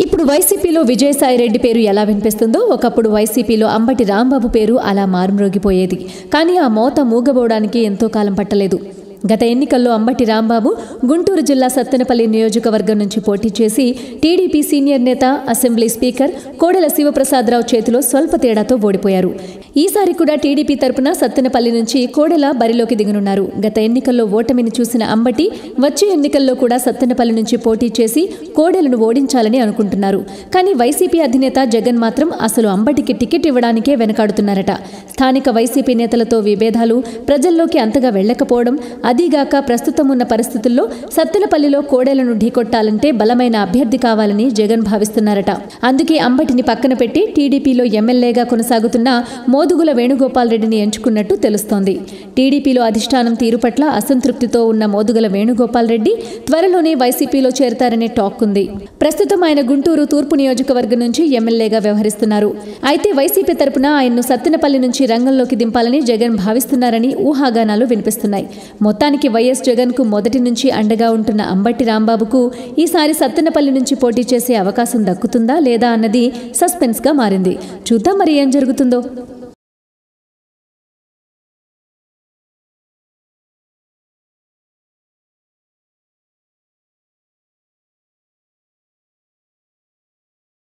ఇప్పుడు వైసీపీలో విజయసాయి రెడ్డి పేరు ఎలా వినిపిస్తుందో ఒకప్పుడు వైసీపీలో అంబటి రాంబాబు పేరు అలా మారుమ్రోగిపోయేది. కానీ ఆ మోత మూగబోవడానికి ఎంతో కాలం పట్టలేదు. గత ఎన్నికల్లో అంబటి రాంబాబు గుంటూరు జిల్లా సత్తెనపల్లి నియోజకవర్గం నుంచి పోటీ చేసి టీడీపీ సీనియర్ నేత అసెంబ్లీ స్పీకర్ కోడెల శివప్రసాదరావు చేతిలో స్వల్ప తేడాతో ఓడిపోయారు. ఈసారి కూడా టీడీపీ తరపున సత్తెనపల్లి నుంచి కోడెల బరిలోకి దిగనున్నారు. గత ఎన్నికల్లో ఓటమిని చూసిన అంబటి వచ్చే ఎన్నికల్లో కూడా సత్తెనపల్లి నుంచి పోటీ చేసి కోడెలను ఓడించాలని అనుకుంటున్నారు. కానీ వైసీపీ అధినేత జగన్ మాత్రం అసలు అంబటికి టికెట్ ఇవ్వడానికే వెనకాడుతున్నారట. స్థానిక వైసీపీ నేతలతో విభేదాలు ప్రజల్లోకి అంతగా వెళ్ళకపోవడం అదీగాక ప్రస్తుతం ఉన్న పరిస్థితుల్లో సత్తెనపల్లిలో కోడెలను ఢీకొట్టాలంటే బలమైన అభ్యర్థి కావాలని జగన్ భావిస్తున్నారట. అందుకే అంబటిని పక్కన పెట్టి టీడీపీలో ఎమ్మెల్యేగా కొనసాగుతున్న మోదుగుల వేణుగోపాల్ రెడ్డిని ఎంచుకున్నట్టు తెలుస్తోంది. టీడీపీలో అధిష్టానం తీరు పట్ల అసంతృప్తితో ఉన్న మోదుగుల వేణుగోపాల్ రెడ్డి త్వరలోనే వైసీపీలో చేరతారనే టాక్ ఉంది. ప్రస్తుతం ఆయన గుంటూరు తూర్పు నియోజకవర్గం నుంచి ఎమ్మెల్యేగా వ్యవహరిస్తున్నారు. అయితే వైసీపీ తరపున ఆయన్ను సత్తెనపల్లి నుంచి రంగంలోకి దింపాలని జగన్ భావిస్తున్నారని ఊహాగానాలు వినిపిస్తున్నాయి. మొత్తానికి వైఎస్ జగన్కు మొదటి నుంచి అండగా ఉంటున్న అంబట్టి రాంబాబుకు ఈసారి సత్తెనపల్లి నుంచి పోటీ చేసే అవకాశం దక్కుతుందా లేదా అన్నది సస్పెన్స్గా మారింది. చూద్దాం మరి ఏం జరుగుతుందో.